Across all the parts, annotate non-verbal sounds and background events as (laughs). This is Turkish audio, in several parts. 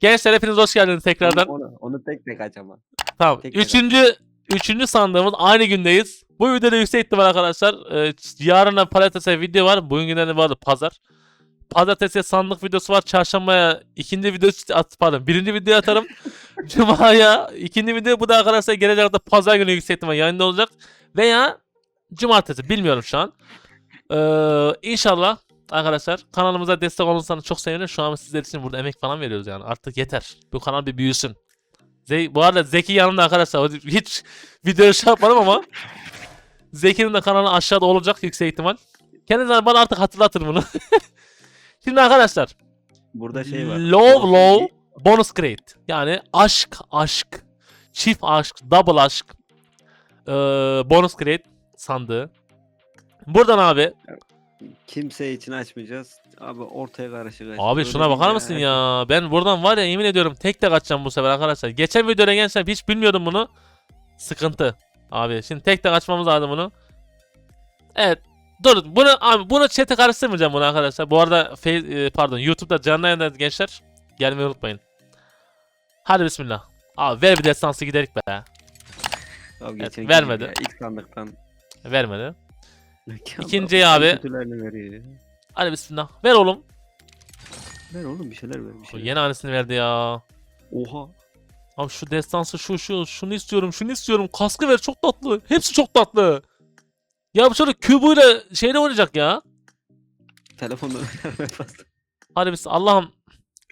Gençler hepiniz hoş geldiniz tekrardan. Onu, onu tek tek aç ama. Tamam. tekrar. Üçüncü, üçüncü sandığımız aynı gündeyiz. Bu videoda yüksek ihtimal arkadaşlar. E, yarına pazartesi video var. Bugün günlerinde vardı pazar. Pazartesi sandık videosu var. Çarşambaya ikinci video at, pardon birinci video atarım. (laughs) Cuma'ya ikinci video bu da arkadaşlar gelecek hafta pazar günü yüksek ihtimal yayında olacak. Veya cumartesi bilmiyorum şu an. Ee, inşallah arkadaşlar kanalımıza destek olursanız çok sevinirim. Şu an sizler için burada emek falan veriyoruz yani. Artık yeter. Bu kanal bir büyüsün. Ze- bu arada Zeki yanımda arkadaşlar. Hiç video şey yapmadım ama Zeki'nin de kanalı aşağıda olacak yüksek ihtimal. Kendinize bana artık hatırlatın bunu. (laughs) Şimdi arkadaşlar Burada şey var. Love Love Bonus Crate. Yani aşk aşk. Çift aşk, double aşk. Ee, bonus crate sandığı. Buradan abi. Kimse için açmayacağız. Abi ortaya karışık aç. Abi şuna bakar mısın ya? Ben buradan var ya yemin ediyorum tek tek açacağım bu sefer arkadaşlar. Geçen videoda gençler hiç bilmiyordum bunu. Sıkıntı. Abi şimdi tek tek açmamız lazım bunu. Evet. Dur bunu abi bunu chat'e karıştırmayacağım bunu arkadaşlar. Bu arada e, pardon YouTube'da canlı yayında gençler gelmeyi unutmayın. Hadi bismillah. Abi ver bir destansı giderik be. Abi Evet, vermedi. ya, İlk sandıktan. Vermedi. İkinciyi abi. Kötülerini veriyor. Hadi bismillah. Ver oğlum. Ver oğlum bir şeyler ver bir şeyler. Yeni annesini verdi ya. Oha. Abi şu destansı şu şu şunu istiyorum şunu istiyorum. Kaskı ver çok tatlı. Hepsi çok tatlı. Ya bu çocuk kübuyla şeyle oynayacak ya. Fazla. Hadi biz Allah'ım.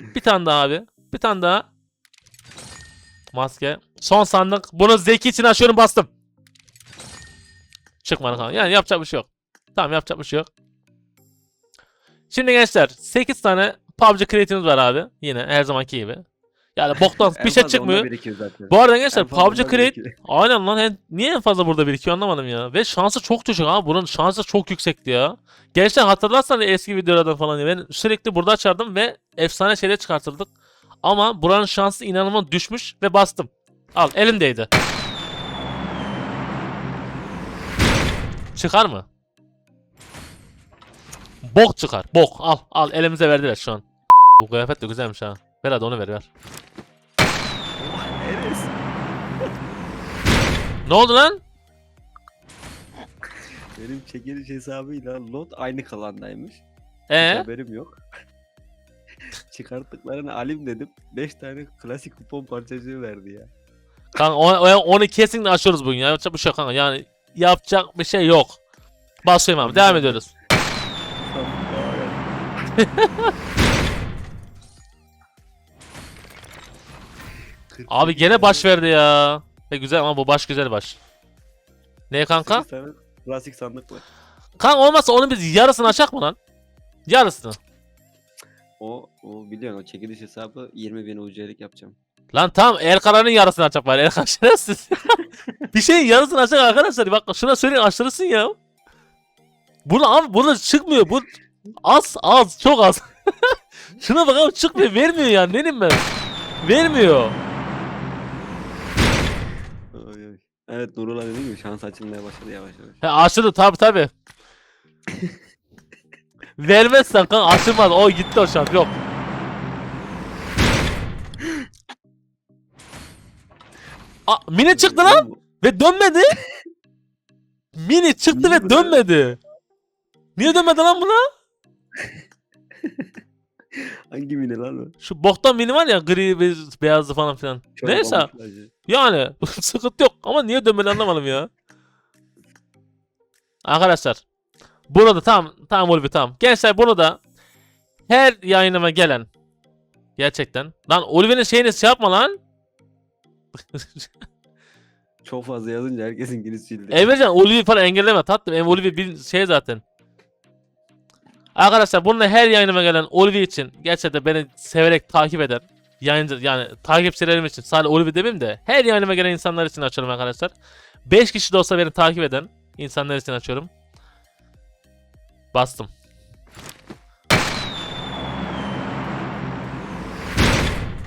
Bir tane daha abi. Bir tane daha. Maske. Son sandık. Bunu Zeki için açıyorum bastım. Çıkmadı kanka. Yani yapacak bir şey yok. Tamam yapacak bir şey yok. Şimdi gençler 8 tane PUBG Creative'imiz var abi. Yine her zamanki gibi. Yani boktan (laughs) bir şey çıkmıyor. Bu arada gençler En PUBG Create (laughs) aynen lan en- niye en fazla burada birikiyor anlamadım ya. Ve şansı çok düşük abi. Bunun şansı çok yüksekti ya. Gençler hatırlarsanız eski videolardan falan ya, ben sürekli burada açardım ve efsane şeyler çıkartırdık. Ama buranın şansı inanılmaz düşmüş ve bastım. Al elimdeydi. Çıkar mı? Bok çıkar. Bok. Al al elimize verdiler şu an. Bu kıyafet de güzelmiş ha. Ver hadi onu ver ver. Ne oldu lan? Benim çekiliş hesabıyla lot aynı kalandaymış. Hiç Ee? haberim yok. (laughs) Çıkarttıklarını alim dedim. 5 tane klasik kupon parçacığı verdi ya. Kanka onu, onu- kesinlikle açıyoruz bugün ya. Yapacak bir şey kanka. Yani yapacak bir şey yok. Basıyorum abi. Devam ediyoruz. (laughs) Abi gene baş verdi ya. E güzel ama bu baş güzel baş. Ne kanka? Klasik sandık var. Kanka olmazsa onun biz yarısını açak mı lan? Yarısını. O, o biliyorsun o çekiliş hesabı 20 bin UC'lik yapacağım. Lan tamam Erkan'ın yarısını açacak bari. Erkan şerefsiz. (laughs) bir şeyin yarısını açacak arkadaşlar. Bak şuna söyleyin açtırırsın ya. Bunu abi burada çıkmıyor. Bu az az çok az. (laughs) şuna bak abi çıkmıyor. Vermiyor yani. Ne diyeyim ben? Vermiyor. Evet Nurullah dediği gibi şans açılmaya başladı yavaş yavaş. He açıldı tabi tabi. (laughs) Vermezsen kanka açılmaz. O gitti o şans yok. Aa, mini çıktı lan ve dönmedi. Mini çıktı ve dönmedi. Niye dönmedi lan buna? (laughs) Hangi mini lan o? Şu boktan mini var ya gri be- beyazlı falan filan. Çok Neyse yani (laughs) sıkıntı yok ama niye dönmedi anlamadım ya. Arkadaşlar bunu da tamam tamam Ulvi tamam. Gençler bunu da her yayınıma gelen gerçekten lan Ulvi'nin şeyini şey yapma lan. (laughs) Çok fazla yazınca herkesin giriş sildi. Emrecan Ulvi'yi falan engelleme tatlım. Em Ulvi bir şey zaten. Arkadaşlar bununla her yayınıma gelen Ulvi için gerçekten beni severek takip eden yayıncı yani takipçilerim için sadece Ulvi demeyeyim de her yayınıma gelen insanlar için açıyorum arkadaşlar. 5 kişi de olsa beni takip eden insanlar için açıyorum. Bastım.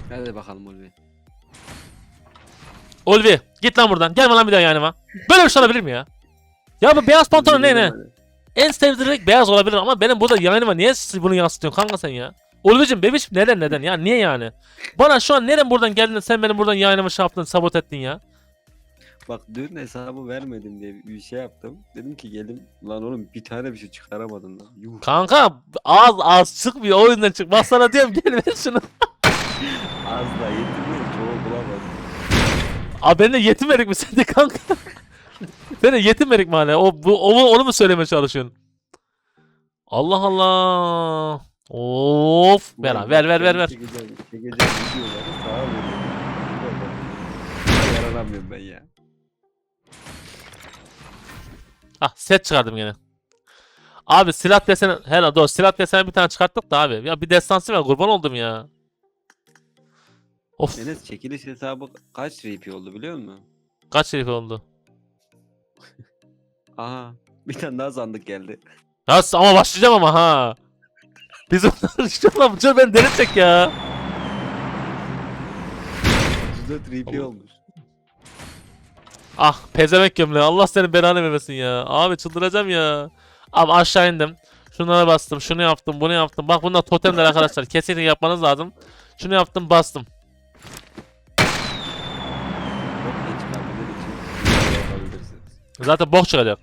Hadi bakalım Ulvi. Ulvi git lan buradan. Gelme lan bir daha yayınıma. Böyle bir şey olabilir mi ya? Ya bu beyaz pantolon ne ne? En sevdiğim beyaz olabilir ama benim burada yayınıma niye bunu yansıtıyorsun kanka sen ya? Ulvi'cim bebişim neden neden ya niye yani? Bana şu an neden buradan geldin sen benim buradan yayınımı şey yaptın sabot ettin ya? Bak dün hesabı vermedim diye bir şey yaptım. Dedim ki gelin lan oğlum bir tane bir şey çıkaramadın lan. Yuh. Kanka az az çıkmıyor o yüzden çık. Bak sana diyorum gel ver şunu. Az da bulamadım. Abi ben de yetim erik mi (laughs) sen de kanka? ben de yetim erik mi hala? O, bu, onu, onu mu söylemeye çalışıyorsun? Allah Allah. Of. Ver abi ver ver ver ver. Yaranamıyorum ben ya. Ah set çıkardım gene. Abi silah deseni hele doğru silah deseni bir tane çıkarttık da abi. Ya bir destansı ver kurban oldum ya. Of Enes çekiliş hesabı kaç RP oldu biliyor musun? kaç şerif oldu. (laughs) Aha bir tane daha sandık geldi. Ya s- ama başlayacağım ama ha. Bizim lan bu çocuk beni delirtecek ya. 34 RP olmuş. Ah pezevenk gömleği Allah seni belanı vermesin ya. Abi çıldıracağım ya. Abi aşağı indim. Şunlara bastım. Şunu yaptım. Bunu yaptım. Bak bunlar totemler arkadaşlar. (laughs) Kesinlikle yapmanız lazım. Şunu yaptım bastım. Zaten bok çıkacak.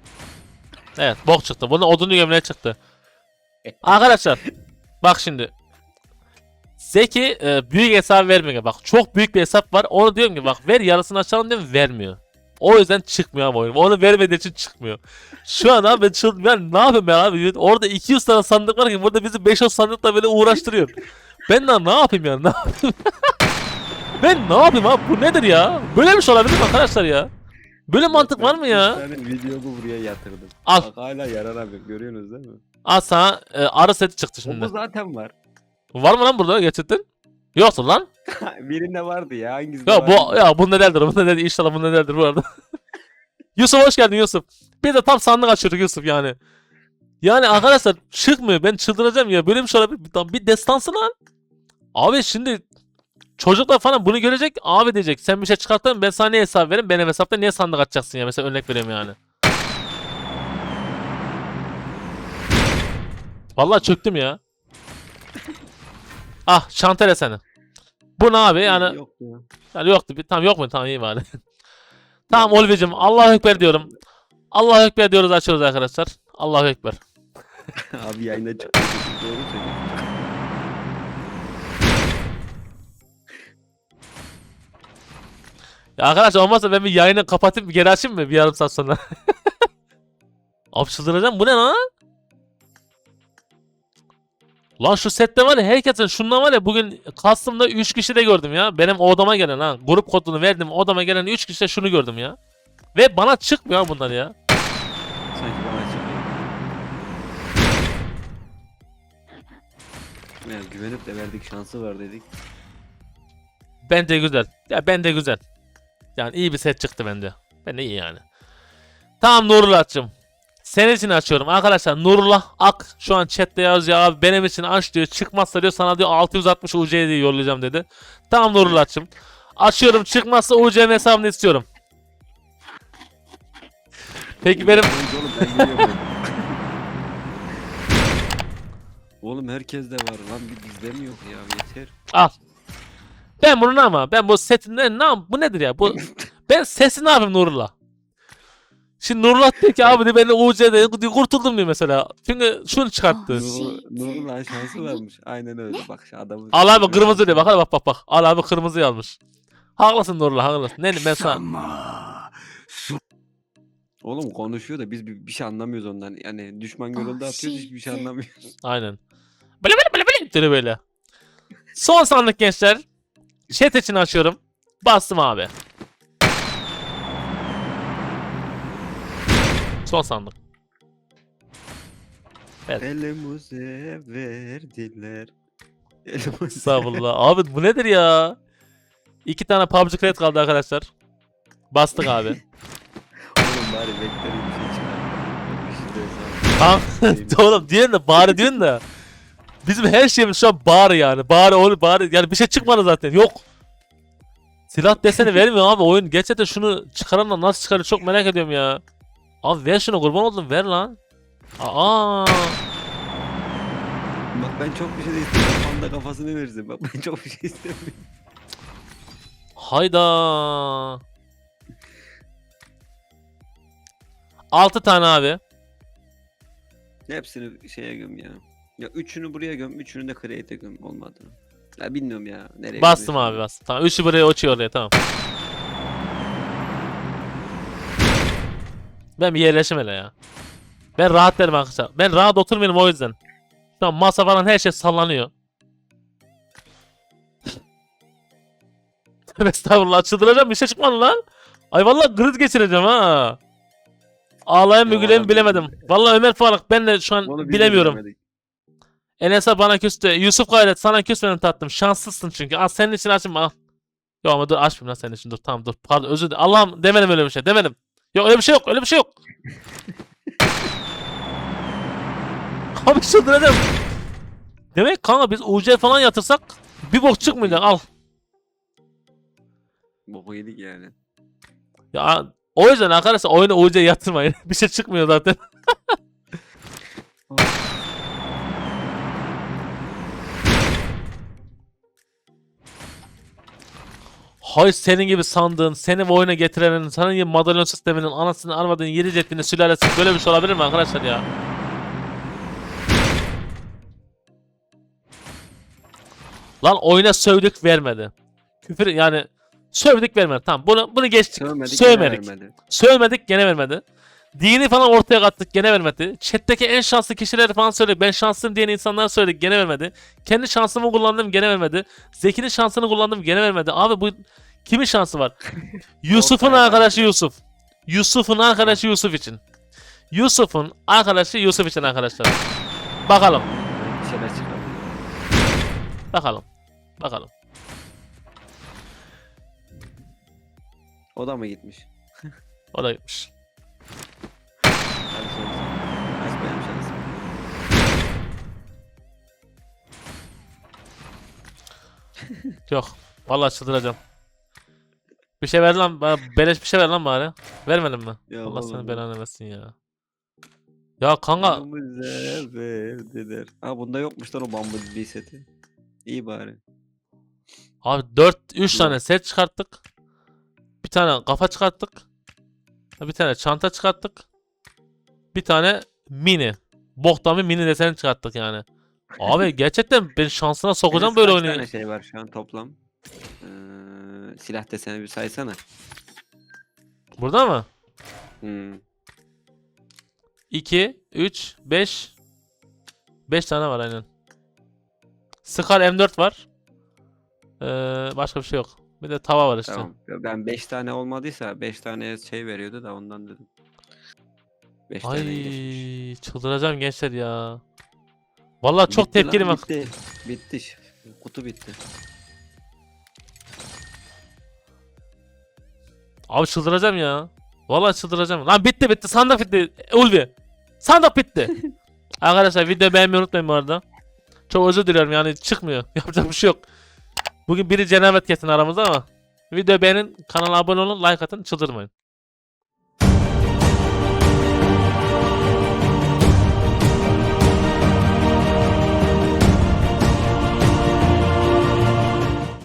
Evet bok çıktı. Bunun odunlu gömleği çıktı. Arkadaşlar bak şimdi. Zeki e, büyük hesap vermiyor. Bak çok büyük bir hesap var. Onu diyorum ki bak ver yarısını açalım diyorum vermiyor. O yüzden çıkmıyor ama oyun. Onu vermediği için çıkmıyor. Şu an abi çıl ben ne yapayım ben abi? Orada 200 tane sandık var ki burada bizi 500 sandıkla böyle uğraştırıyor. Ben ne yapayım yani? Ne yapayım? (laughs) ben ne yapayım abi? Bu nedir ya? Böyle bir şey olabilir mi arkadaşlar ya? Böyle mantık var mı ya? Bir tane videomu buraya yatırdım. Al. Bak hala yaranamıyorum görüyorsunuz değil mi? Al sana e, arı seti çıktı şimdi. bu zaten var. Var mı lan burada gerçekten? Yoktur lan. (laughs) Birinde vardı ya hangisinde Ya bu ya bunda nelerdir? Bunda nedir? İnşallah bunda nelerdir bu arada. (laughs) Yusuf hoş geldin Yusuf. Bir de tam sandık açıyorduk Yusuf yani. Yani arkadaşlar çıkmıyor. Ben çıldıracağım ya. Böyle bir şey olabilir. Bir, bir destansı lan. Abi şimdi çocuklar falan bunu görecek. Abi diyecek. Sen bir şey çıkarttın ben sana niye hesap veririm? Benim hesapta niye sandık açacaksın ya? Mesela örnek veriyorum yani. Vallahi çöktüm ya. ah şantere seni. Bu ne abi yani Yok ya. yani yoktu. Bir, tamam yok mu? Tamam iyi bari. (laughs) tamam Olvicim Allahu Ekber diyorum. Allahu Ekber diyoruz açıyoruz arkadaşlar. Allahu Ekber. (laughs) Abi yayına çıktı. Doğru söylüyorsun. Ya arkadaşlar olmazsa ben bir yayını kapatıp geri açayım mı bir yarım saat sonra? (laughs) Abi çıldıracağım bu ne lan? Lan şu sette var ya herkesin şundan var ya bugün custom'da 3 kişi de gördüm ya. Benim odama gelen ha. Grup kodunu verdim odama gelen 3 kişi de şunu gördüm ya. Ve bana çıkmıyor bunlar ya. Sanki bana çıkıyor. Ya güvenip de verdik şansı var dedik. Bence güzel. Ya bence güzel. Yani iyi bir set çıktı bence. Bence iyi yani. Tamam Nurullah'cığım. Senin için açıyorum. Arkadaşlar Nurullah Ak şu an chatte yazıyor abi benim için aç diyor. Çıkmazsa diyor sana diyor 660 UC diye yollayacağım dedi. Tamam Nurullah'cığım. Açıyorum çıkmazsa UC'nin hesabını istiyorum. Peki benim ben. Oğlum herkes de var lan bir bizde mi yok ya yeter. al. Ben bunu ne ama ben bu setinde ne yap- bu nedir ya? Bu (laughs) ben sesi ne yapayım Nurullah? Şimdi Nurullah diyor ki abi de ben UC'de diyor, kurtuldum diyor mesela. Çünkü şunu çıkarttı. Nurul, Nurul lan şansı varmış. Aynen öyle bak şu adamı. Al abi kırmızı diyor bak hadi bak bak bak. Al abi kırmızı yazmış. Haklısın Nurullah haklısın. Ne ben sana. Oğlum konuşuyor da biz bir, bir şey anlamıyoruz ondan. Yani düşman görüldü atıyoruz hiçbir şey anlamıyoruz. Aynen. Böyle böyle böyle böyle diyor böyle. Son sandık gençler. Chat için açıyorum. Bastım abi. Son sandık. Evet. Elimize verdiler. Elimize. Estağfurullah. Abi bu nedir ya? İki tane PUBG Credit kaldı arkadaşlar. Bastık abi. (laughs) Oğlum bari bir şey şey Tamam. (laughs) Oğlum diyorsun da bari diyorsun da. Bizim her şeyimiz şu an bari yani. Bari oğlum bari. Yani bir şey çıkmadı zaten. Yok. Silah deseni vermiyor abi oyun. Gerçekten şunu çıkaranlar nasıl çıkarıyor çok merak ediyorum ya. Abi ver şunu kurban oldum ver lan. Aa. Bak ben çok bir şey de istemiyorum. Panda kafasını versin. Bak ben çok bir şey istemiyorum. Hayda. 6 tane abi. Hepsini şeye göm ya. Ya üçünü buraya göm, üçünü de create'e göm olmadı. Ya bilmiyorum ya. Nereye Bastım gömüyorsun? abi bastım. Tamam 3'ü buraya uçuyor oraya tamam. Ben bir yerleşim hele ya. Ben rahat derim arkadaşlar. Ben rahat oturmuyorum o yüzden. Şu an masa falan her şey sallanıyor. Tövbe Estağfurullah çıldıracağım bir şey çıkmadı lan. Ay vallahi kriz geçireceğim ha. Ağlayan mı güleyim bilemedim. Vallahi Ömer Faruk ben de şu an Onu biz de bilemiyorum. bilemedik. Enes'e bana küstü. Yusuf Gayret sana küsmedim tattım. Şanslısın çünkü. Al senin için açayım al. Yok ama dur açmayayım lan senin için dur tamam dur. Pardon özür dilerim. Allah'ım demedim öyle bir şey demedim. Yok öyle bir şey yok öyle bir şey yok. (laughs) Abi çıldıracağım. Demek kanka biz UC falan yatırsak bir bok çıkmayacak al. Boku yedik yani. Ya o yüzden arkadaşlar oyunu UC yatırmayın. (laughs) bir şey çıkmıyor zaten. (laughs) Hay senin gibi sandığın, seni bu oyuna getirenin, senin gibi madalyon sisteminin anasını armadığın yedi ceddini sülalesi böyle bir şey olabilir mi arkadaşlar ya? Lan oyuna sövdük vermedi. Küfür yani sövdük vermedi. Tamam bunu bunu geçtik. Sövmedik. Sövmedik. gene vermedi. Sövmedik gene vermedi. Dini falan ortaya kattık gene vermedi. Chat'teki en şanslı kişileri falan söyledik. Ben şanslıyım diyen insanlar söyledik gene vermedi. Kendi şansımı kullandım gene vermedi. Zeki'nin şansını kullandım gene vermedi. Abi bu kimin şansı var? (laughs) Yusuf'un arkadaşı Yusuf. Yusuf'un arkadaşı Yusuf için. Yusuf'un arkadaşı Yusuf için arkadaşlar. Bakalım. Bir şeyler çıkardı. Bakalım. Bakalım. O da mı gitmiş? O da gitmiş. Hadi benim şansım. Yok. Vallahi çıldıracağım. Bir şey ver lan. Bana beleş bir şey ver lan bari. Vermedin mi? Ya Allah seni oğlum. belanı versin ya. Ya kanka Yanımıza verdiler. Ha bunda yokmuş lan o bambu bir seti. İyi bari. abi 4 3 Yok. tane set çıkarttık. Bir tane kafa çıkarttık. Bir tane çanta çıkarttık. Bir tane mini. Boktan bir mini deseni çıkarttık yani. Abi (laughs) gerçekten ben şansına sokacağım böyle kaç oyunu. tane şey var şu an toplam? Ee, silah deseni bir saysana. Burada mı? Hmm. 2 3 5 5 tane var aynen. Scar M4 var. Ee, başka bir şey yok. Bir de tava var işte. Tamam. Ben 5 tane olmadıysa 5 tane şey veriyordu da ondan dedim. 5 tane geçmiş. Ay çıldıracağım gençler ya. Vallahi çok Bitti lan, tepkiliyim. bak. Bitti. Bitti. Kutu bitti. Abi çıldıracağım ya. Vallahi çıldıracağım. Lan bitti bitti. Sandık bitti. Ulvi. Sandık bitti. (laughs) Arkadaşlar video beğenmeyi unutmayın bu arada. Çok özür diliyorum yani çıkmıyor. (laughs) Yapacak bir şey yok. Bugün biri cenabet kesin aramızda ama. Video beğenin, kanala abone olun, like atın, çıldırmayın.